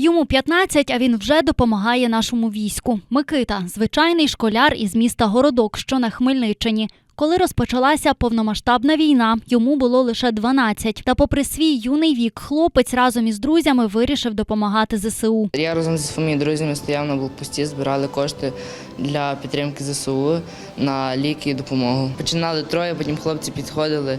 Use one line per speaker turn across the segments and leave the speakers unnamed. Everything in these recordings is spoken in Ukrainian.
Йому 15, а він вже допомагає нашому війську. Микита звичайний школяр із міста Городок, що на Хмельниччині. Коли розпочалася повномасштабна війна, йому було лише 12. Та, попри свій юний вік, хлопець разом із друзями вирішив допомагати ЗСУ.
Я разом зі своїми друзями стояв на блокпості, збирали кошти для підтримки ЗСУ на ліки і допомогу. Починали троє, потім хлопці підходили,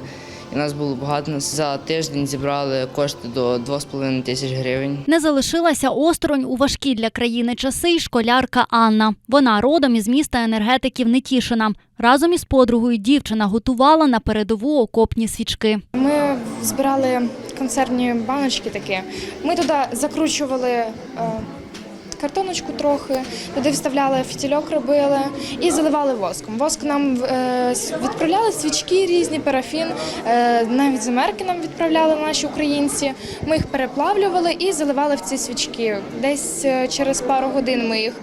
і нас було багато. За тиждень зібрали кошти до 2,5 тисяч гривень.
Не залишилася осторонь у важкі для країни часи й школярка Анна. Вона родом із міста енергетиків Нетішина. Разом із подругою дівчина готувала на передову окопні свічки.
Ми збирали консервні баночки такі. Ми туди закручували е, картоночку трохи, туди вставляли фітільок, робили і заливали воском. Воск нам е, відправляли свічки різні, парафін, е, навіть з Америки нам відправляли наші українці. Ми їх переплавлювали і заливали в ці свічки. Десь е, через пару годин ми їх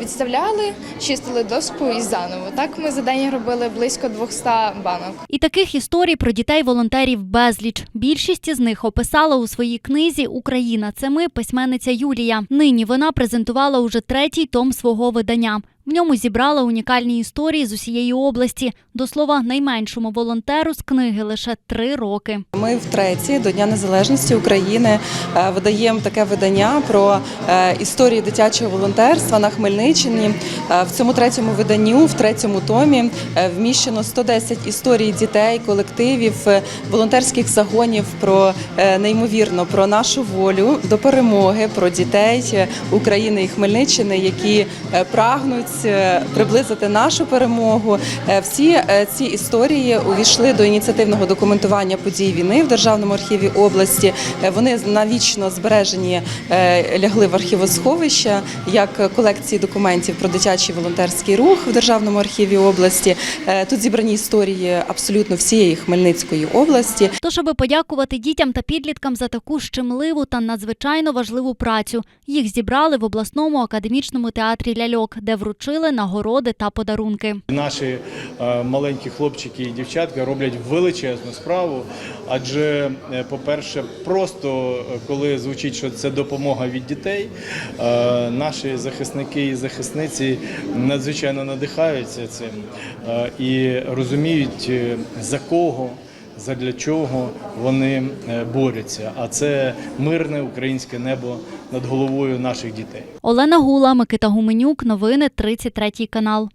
відставляли, чистили доску і заново. Так ми за день робили близько 200 банок.
І таких історій про дітей-волонтерів безліч. Більшість із них описала у своїй книзі Україна. Це ми письменниця Юлія. Нині вона презентувала уже третій том свого видання. В ньому зібрала унікальні історії з усієї області. До слова, найменшому волонтеру з книги лише три роки.
Ми втретє до Дня Незалежності України е, видаємо таке видання про е, історії дитячого волонтерства на Хмельниччині. Е, В цьому третьому виданню, в третьому томі, вміщено 110 історій дітей, колективів, волонтерських загонів про неймовірно про нашу волю до перемоги, про дітей України і Хмельниччини, які прагнуть е, приблизити нашу перемогу. Е, Всі е, ці історії увійшли до ініціативного документування подій війни в Державному архіві області. Вони навічно збережені, лягли в архівосховища як колекції документів про дитячий волонтерський рух в Державному архіві області. Тут зібрані історії абсолютно всієї Хмельницької області.
Тож, аби подякувати дітям та підліткам за таку щемливу та надзвичайно важливу працю, їх зібрали в обласному академічному театрі ляльок, де вручили нагороди та подарунки.
Наші е, маленькі хлопчики і дівчатка роблять величезну справу. Адже, е, по-перше, просто е, коли звучить, що це допомога від дітей, наші захисники і захисниці надзвичайно надихаються цим і розуміють, за кого. Задля чого вони е, борються, а це мирне українське небо над головою наших дітей.
Олена Гула, Микита Гуменюк, новини 33 канал.